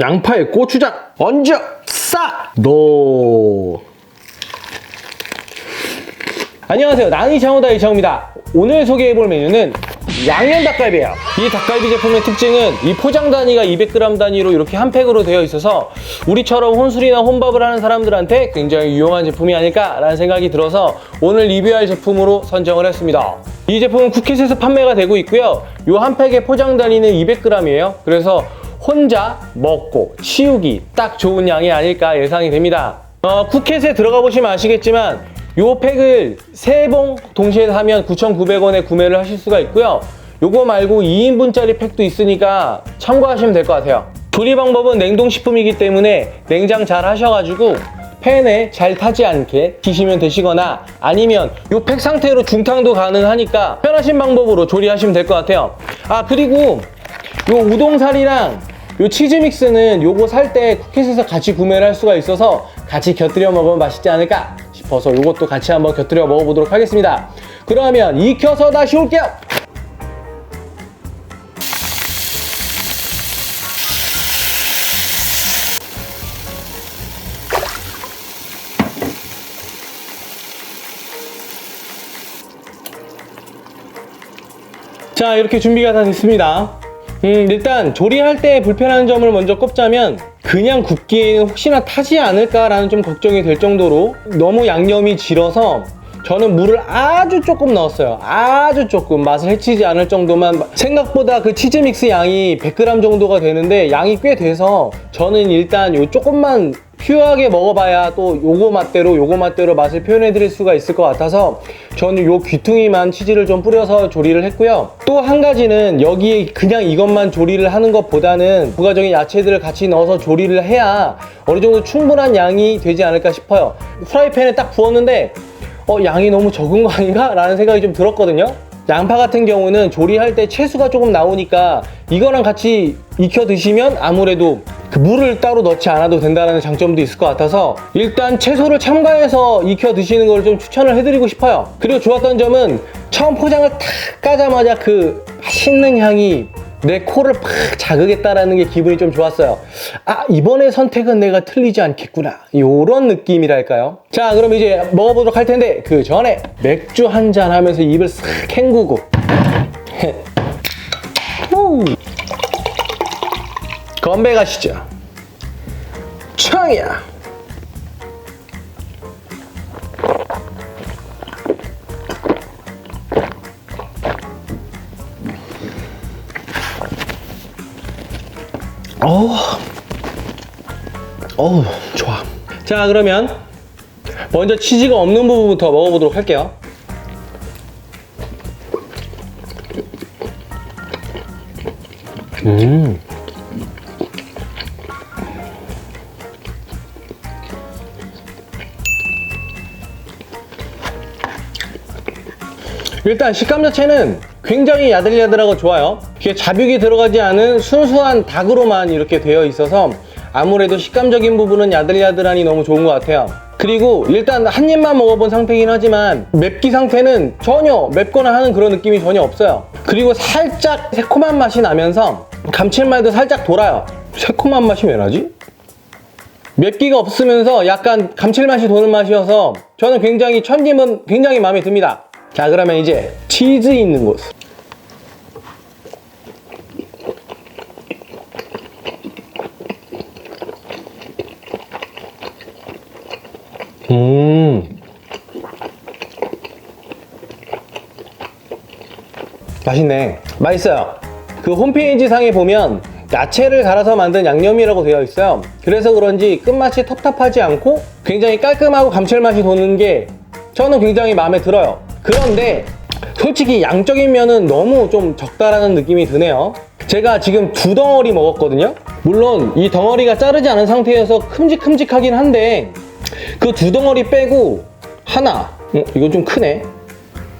양파에 고추장 얹어 싸! 넣어 안녕하세요. 나니 장호다 이창호입니다. 오늘 소개해볼 메뉴는 양념 닭갈비예요. 이 닭갈비 제품의 특징은 이 포장 단위가 200g 단위로 이렇게 한 팩으로 되어 있어서 우리처럼 혼술이나 혼밥을 하는 사람들한테 굉장히 유용한 제품이 아닐까 라는 생각이 들어서 오늘 리뷰할 제품으로 선정을 했습니다. 이 제품은 쿠켓에서 판매가 되고 있고요. 이 한 팩의 포장 단위는 200g이에요. 그래서 혼자 먹고 치우기 딱 좋은 양이 아닐까 예상이 됩니다 어, 쿠켓에 들어가 보시면 아시겠지만 요 팩을 3봉 동시에 사면 9,900원에 구매를 하실 수가 있고요. 요거 말고 2인분짜리 팩도 있으니까 참고하시면 될 것 같아요. 조리 방법은 냉동식품이기 때문에 냉장 잘 하셔가지고 팬에 잘 타지 않게 드시면 되시거나 아니면 요 팩 상태로 중탕도 가능하니까 편하신 방법으로 조리하시면 될 것 같아요. 아 그리고 요 우동살이랑 요 치즈 믹스는 요거 살 때 쿠켓에서 같이 구매를 할 수가 있어서 같이 곁들여 먹으면 맛있지 않을까 싶어서 요것도 같이 한번 곁들여 먹어보도록 하겠습니다. 그러면 익혀서 다시 올게요. 자 이렇게 준비가 다 됐습니다 음, 일단 조리할 때 불편한 점을 먼저 꼽자면 그냥 굽기에는 혹시나 타지 않을까라는 좀 걱정이 될 정도로 너무 양념이 질어서 저는 물을 아주 조금 넣었어요. 아주 조금. 맛을 해치지 않을 정도만. 생각보다 그 치즈 믹스 양이 100g 정도가 되는데 양이 꽤 돼서 저는 일단 요 조금만 퓨어하게 먹어봐야 또 요거 맛대로 요거 맛대로 맛을 표현해 드릴 수가 있을 것 같아서 저는 요 귀퉁이만 치즈를 좀 뿌려서 조리를 했고요. 또 한 가지는 여기에 그냥 이것만 조리를 하는 것보다는 부가적인 야채들을 같이 넣어서 조리를 해야 어느 정도 충분한 양이 되지 않을까 싶어요. 프라이팬에 딱 부었는데 어 양이 너무 적은 거 아닌가? 라는 생각이 좀 들었거든요 양파 같은 경우는 조리할 때 채수가 조금 나오니까 이거랑 같이 익혀 드시면 아무래도 그 물을 따로 넣지 않아도 된다는 장점도 있을 것 같아서 일단 채소를 첨가해서 익혀 드시는 걸 좀 추천을 해드리고 싶어요. 그리고 좋았던 점은 처음 포장을 탁 까자마자 그 맛있는 향이 내 코를 팍 자극했다라는 게 기분이 좀 좋았어요. 아, 이번에 선택은 내가 틀리지 않겠구나. 요런 느낌이랄까요? 자, 그럼 이제 먹어보도록 할 텐데, 그 전에 맥주 한 잔 하면서 입을 싹 헹구고. 후. 건배 가시죠. 청이야. 어우, 좋아. 자, 그러면 먼저 치즈가 없는 부분부터 먹어보도록 할게요. 음. 일단 식감 자체는 굉장히 야들야들하고 좋아요. 이게 자육이 들어가지 않은 순수한 닭으로만 이렇게 되어 있어서 아무래도 식감적인 부분은 야들야들하니 너무 좋은 것 같아요. 그리고 일단 한 입만 먹어본 상태이긴 하지만 맵기 상태는 전혀 맵거나 하는 그런 느낌이 전혀 없어요. 그리고 살짝 새콤한 맛이 나면서 감칠맛도 살짝 돌아요. 새콤한 맛이 왜 나지? 맵기가 없으면서 약간 감칠맛이 도는 맛이어서 저는 굉장히 첫 입은 굉장히 마음에 듭니다. 자 그러면 이제 치즈 있는 곳 음. 맛있네. 맛있어요. 그 홈페이지 상에 보면 야채를 갈아서 만든 양념이라고 되어 있어요. 그래서 그런지 끝맛이 텁텁하지 않고 굉장히 깔끔하고 감칠맛이 도는 게 저는 굉장히 마음에 들어요. 그런데 솔직히 양적인 면은 너무 좀 적다라는 느낌이 드네요. 제가 지금 두 덩어리 먹었거든요. 물론 이 덩어리가 자르지 않은 상태여서 큼직큼직하긴 한데 그 두 덩어리 빼고 하나 어, 이거 좀 크네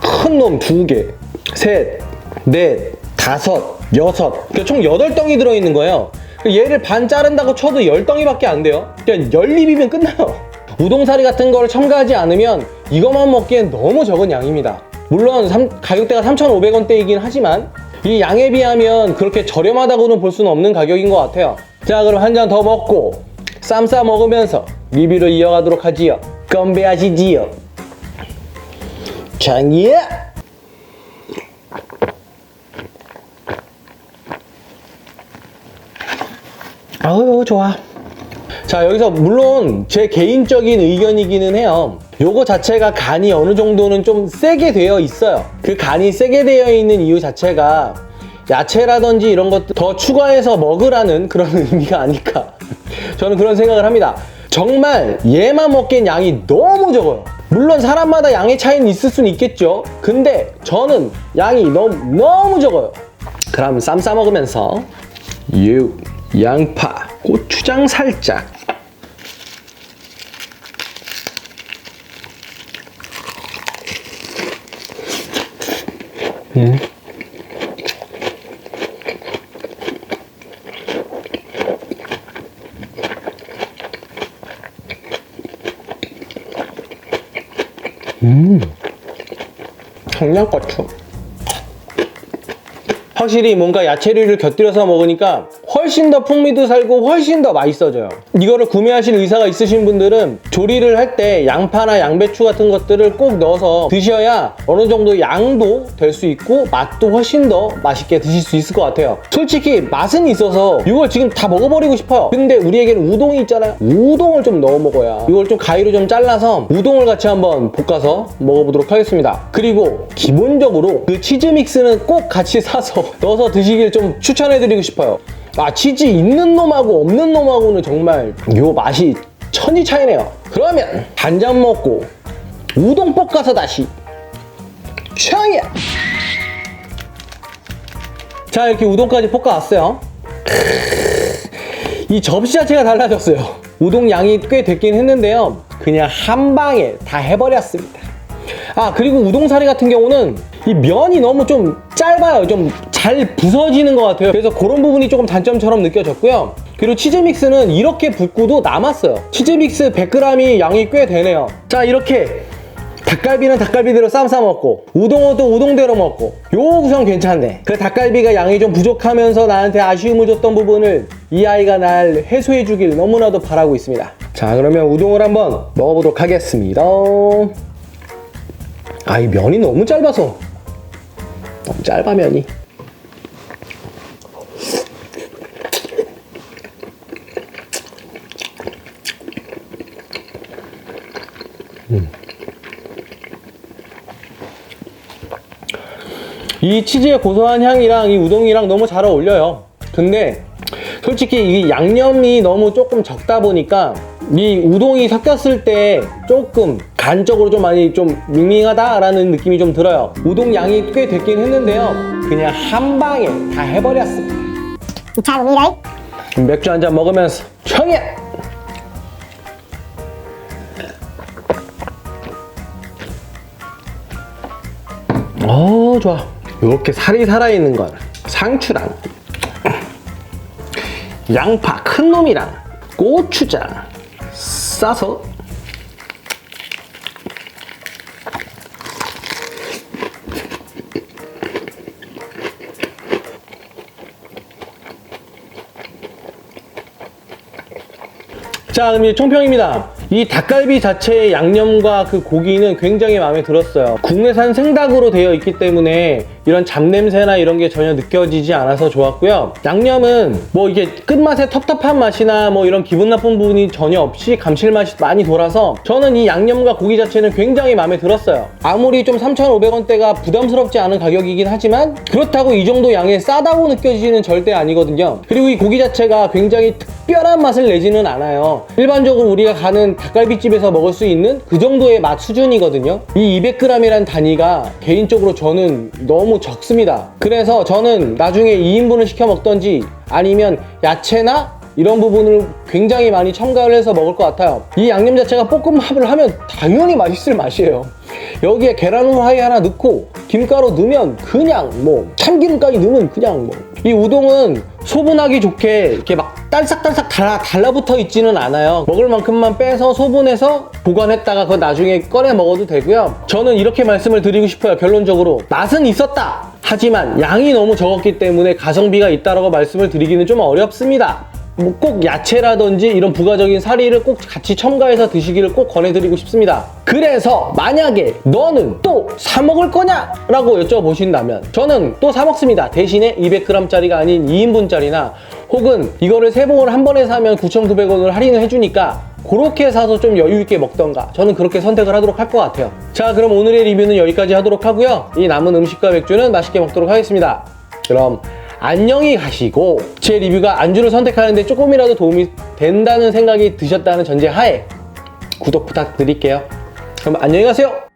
큰 놈 두 개, 셋, 넷, 다섯, 여섯. 그러니까 총 여덟 덩이 들어있는 거예요. 얘를 반 자른다고 쳐도 열 덩이밖에 안 돼요. 그냥 열 입이면 끝나요. 우동사리 같은 거를 첨가하지 않으면 이것만 먹기엔 너무 적은 양입니다. 물론 삼- 가격대가 3,500원대이긴 하지만 이 양에 비하면 그렇게 저렴하다고는 볼 수는 없는 가격인 것 같아요. 자 그럼 한 잔 더 먹고 쌈 싸 먹으면서 리뷰를 이어가도록 하지요. 건배하시지요. 장이야! 아우 좋아. 자 여기서 물론 제 개인적인 의견이기는 해요. 요거 자체가 간이 어느 정도는 좀 세게 되어 있어요. 그 간이 세게 되어 있는 이유 자체가 야채라든지 이런 것들 더 추가해서 먹으라는 그런 의미가 아닐까. 저는 그런 생각을 합니다 정말 얘만 먹기엔 양이 너무 적어요. 물론 사람마다 양의 차이는 있을 수는 있겠죠. 근데 저는 양이 너무 너무 적어요. 그럼 쌈 싸 먹으면서 유 양파 고추장 살짝. 음. 음. 청양고추 확실히 뭔가 야채류를 곁들여서 먹으니까 훨씬 더 풍미도 살고 훨씬 더 맛있어져요. 이거를 구매하실 의사가 있으신 분들은 조리를 할 때 양파나 양배추 같은 것들을 꼭 넣어서 드셔야 어느 정도 양도 될 수 있고 맛도 훨씬 더 맛있게 드실 수 있을 것 같아요. 솔직히 맛은 있어서 이걸 지금 다 먹어버리고 싶어요. 근데 우리에게는 우동이 있잖아요. 우동을 좀 넣어 먹어야 이걸 좀 가위로 좀 잘라서 우동을 같이 한번 볶아서 먹어보도록 하겠습니다. 그리고 기본적으로 그 치즈 믹스는 꼭 같이 사서 넣어서 드시길 좀 추천해드리고 싶어요. 아 치즈 있는 놈하고 없는 놈하고는 정말 요 맛이 천지 차이네요. 그러면 한잔 먹고 우동 볶아서 다시 샹이야. 자 이렇게 우동까지 볶아왔어요. 이 접시 자체가 달라졌어요. 우동 양이 꽤 됐긴 했는데요. 그냥 한 방에 다 해버렸습니다. 아 그리고 우동사리 같은 경우는 이 면이 너무 좀 짧아요 좀 잘 부서지는 것 같아요. 그래서 그런 부분이 조금 단점처럼 느껴졌고요. 그리고 치즈 믹스는 이렇게 붓고도 남았어요. 치즈 믹스 100g이 양이 꽤 되네요. 자 이렇게 닭갈비는 닭갈비대로 쌈 싸 먹고 우동은 또 우동대로 먹고 요 구성 괜찮네. 그 닭갈비가 양이 좀 부족하면서 나한테 아쉬움을 줬던 부분을 이 아이가 날 해소해 주길 너무나도 바라고 있습니다. 자 그러면 우동을 한번 먹어보도록 하겠습니다. 아, 이 면이 너무 짧아서. 너무 짧아, 면이. 음. 이 치즈의 고소한 향이랑 이 우동이랑 너무 잘 어울려요. 근데 솔직히 이 양념이 너무 조금 적다 보니까 이 우동이 섞였을 때 조금 간적으로 좀 많이 좀 밍밍하다라는 느낌이 좀 들어요. 우동 양이 꽤 됐긴 했는데요. 그냥 한 방에 다 해버렸습니다. 자, 우미라이. 맥주 한 잔 먹으면서 청해! 어 좋아. 이렇게 살이 살아있는 건 상추랑 양파 큰 놈이랑 고추장 싸서 자, 그럼 이제 총평입니다. 이 닭갈비 자체의 양념과 그 고기는 굉장히 마음에 들었어요. 국내산 생닭으로 되어 있기 때문에 이런 잡냄새나 이런 게 전혀 느껴지지 않아서 좋았고요. 양념은 뭐 이게 끝맛에 텁텁한 맛이나 뭐 이런 기분 나쁜 부분이 전혀 없이 감칠맛이 많이 돌아서 저는 이 양념과 고기 자체는 굉장히 마음에 들었어요. 아무리 좀 3,500원대가 부담스럽지 않은 가격이긴 하지만 그렇다고 이 정도 양에 싸다고 느껴지는 절대 아니거든요. 그리고 이 고기 자체가 굉장히 특별한 맛을 내지는 않아요. 일반적으로 우리가 가는 닭갈비집에서 먹을 수 있는 그 정도의 맛 수준이거든요. 이 200g이라는 단위가 개인적으로 저는 너무 적습니다. 그래서 저는 나중에 2인분을 시켜 먹던지 아니면 야채나 이런 부분을 굉장히 많이 첨가를 해서 먹을 것 같아요. 이 양념 자체가 볶음밥을 하면 당연히 맛있을 맛이에요. 여기에 계란 후라이 하나 넣고 김가루 넣으면 그냥 뭐 참기름까지 넣으면 그냥 뭐 이 우동은 소분하기 좋게 이렇게 막 딸싹딸싹 달라, 달라붙어 있지는 않아요. 먹을 만큼만 빼서 소분해서 보관했다가 그거 나중에 꺼내 먹어도 되고요. 저는 이렇게 말씀을 드리고 싶어요. 결론적으로 맛은 있었다. 하지만 양이 너무 적었기 때문에 가성비가 있다라고 말씀을 드리기는 좀 어렵습니다. 뭐꼭 야채라든지 이런 부가적인 사리를 꼭 같이 첨가해서 드시기를 꼭 권해드리고 싶습니다. 그래서 만약에 너는 또 사 먹을 거냐? 라고 여쭤보신다면 저는 또 사 먹습니다. 대신에 200g짜리가 아닌 2인분짜리나 혹은 이거를 세 봉을 한 번에 사면 9,900원을 할인을 해주니까 그렇게 사서 좀 여유 있게 먹던가 저는 그렇게 선택을 하도록 할 것 같아요. 자 그럼 오늘의 리뷰는 여기까지 하도록 하고요. 이 남은 음식과 맥주는 맛있게 먹도록 하겠습니다. 그럼 안녕히 가시고 제 리뷰가 안주를 선택하는데 조금이라도 도움이 된다는 생각이 드셨다는 전제 하에 구독 부탁드릴게요. 그럼 안녕히 가세요.